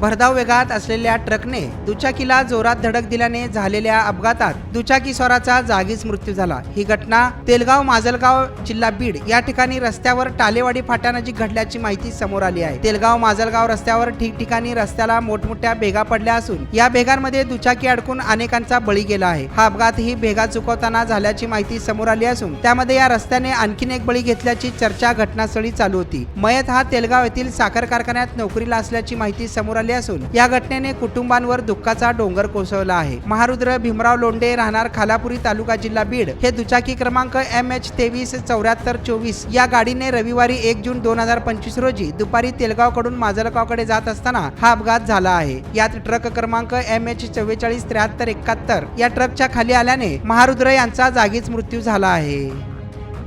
भरधाव वेगात असलेल्या ट्रकने दुचाकीला जोरात धडक दिल्याने झालेल्या अपघातात दुचाकी स्वाराचा जागीच मृत्यू झाला. ही घटना तेलगाव माजलगाव जिल्हा बीड या ठिकाणी रस्त्यावर टालेवाडी फाट्यानजीक घडल्याची माहिती समोर आली आहे. तेलगाव माजलगाव रस्त्यावर ठिकठिकाणी रस्त्याला मोठमोठ्या भेगा पडल्या असून या भेगांमध्ये दुचाकी अडकून अनेकांचा बळी गेला आहे. हा अपघात ही भेगा चुकवताना झाल्याची माहिती समोर आली असून त्यामध्ये या रस्त्याने आणखीन एक बळी घेतल्याची चर्चा घटनास्थळी चालू होती. मयत हा तेलगाव येथील साखर कारखान्यात नोकरीला असल्याची माहिती समोर आली असून या घटनेने कुटुंबांवर दुःखाचा डोंगर कोसळला आहे. महारुद्र भीमराव लोंडे राहणार खालापुरी तालुका जिल्हा बीड. हे दुचाकी क्रमांक एम एच तेवीस चौऱ्याहत्तर चोवीस या गाडीने रविवारी एक जून दोन हजार पंचवीस रोजी दुपारी तेलगावकडून माजलगावकडे जात असताना हा अपघात झाला आहे. यात ट्रक क्रमांक एम एच चव्वेचाळीस त्र्याहत्तर एकाहत्तर या ट्रकच्या खाली आल्याने महारुद्र यांचा जागीच मृत्यू झाला आहे.